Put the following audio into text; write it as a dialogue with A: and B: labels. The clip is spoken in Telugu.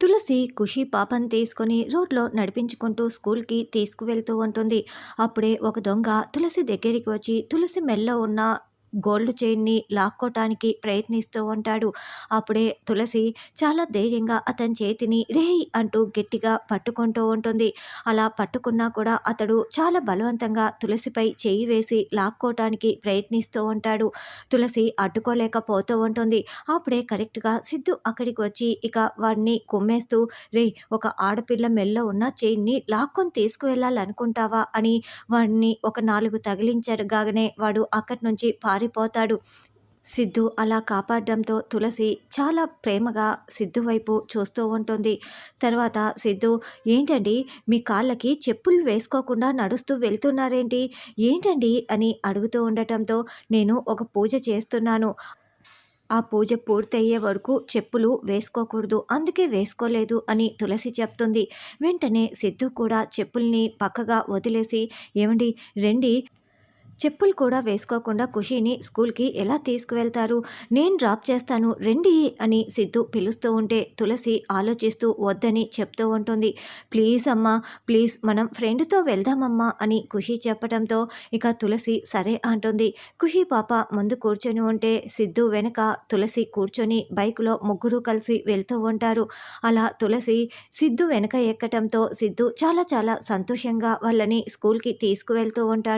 A: తులసి ఖుషి పాపం తీసుకొని రోడ్లో నడిపించుకుంటూ స్కూల్కి తీసుకువెళ్తూ ఉంటుంది. అప్పుడే ఒక దొంగ తులసి దగ్గరికి వచ్చి తులసి మెల్లో ఉన్న గోల్డ్ చైన్ని లాక్కోటానికి ప్రయత్నిస్తూ ఉంటాడు. అప్పుడే తులసి చాలా ధైర్యంగా అతని చేతిని రేయ్ అంటూ గట్టిగా పట్టుకుంటూ ఉంటుంది. అలా పట్టుకున్నా కూడా అతడు చాలా బలవంతంగా తులసిపై చేయి వేసి లాక్కోటానికి ప్రయత్నిస్తూ ఉంటాడు. తులసి అడ్డుకోలేకపోతూ ఉంటుంది. అప్పుడే కరెక్ట్గా సిద్ధు అక్కడికి వచ్చి ఇక వాడిని కుమ్మేస్తూ రే ఒక ఆడపిల్ల మెల్లో ఉన్న చైన్ని లాక్కొని తీసుకువెళ్ళాలనుకుంటావా? అని వాడిని ఒక నాలుగు తగిలించగానే వాడు అక్కడి నుంచి పారిపోతాడు. సిద్ధు అలా కాపాడడంతో తులసి చాలా ప్రేమగా సిద్ధు వైపు చూస్తూ ఉంటుంది. తర్వాత సిద్ధు ఏంటండి మీ కాళ్ళకి చెప్పులు వేసుకోకుండా నడుస్తూ వెళ్తున్నారేంటి? ఏంటండి? అని అడుగుతూ ఉండటంతో నేను ఒక పూజ చేస్తున్నాను. ఆ పూజ పూర్తయ్యే వరకు చెప్పులు వేసుకోకూడదు. అందుకే వేసుకోలేదు అని తులసి చెప్తుంది. వెంటనే సిద్ధు కూడా చెప్పుల్ని పక్కగా వదిలేసి ఏమండి రెండి. చెప్పులు కూడా వేసుకోకుండా ఖుషీని స్కూల్కి ఎలా తీసుకువెళ్తారు? నేను డ్రాప్ చేస్తాను రండి అని సిద్ధు పిలుస్తూ ఉంటే తులసి ఆలోచిస్తూ వద్దని చెప్తూ ఉంటుంది. ప్లీజ్ అమ్మా ప్లీజ్ మనం ఫ్రెండ్తో వెళ్దామమ్మా అని ఖుషి చెప్పడంతో ఇక తులసి సరే అంటుంది. ఖుషి పాప ముందు కూర్చొని ఉంటే సిద్ధు వెనుక తులసి కూర్చొని బైక్లో ముగ్గురు కలిసి వెళ్తూ ఉంటారు. అలా తులసి సిద్ధు వెనుక ఎక్కటంతో సిద్ధు చాలా చాలా సంతోషంగా వాళ్ళని స్కూల్కి తీసుకువెళ్తూ ఉంటారు.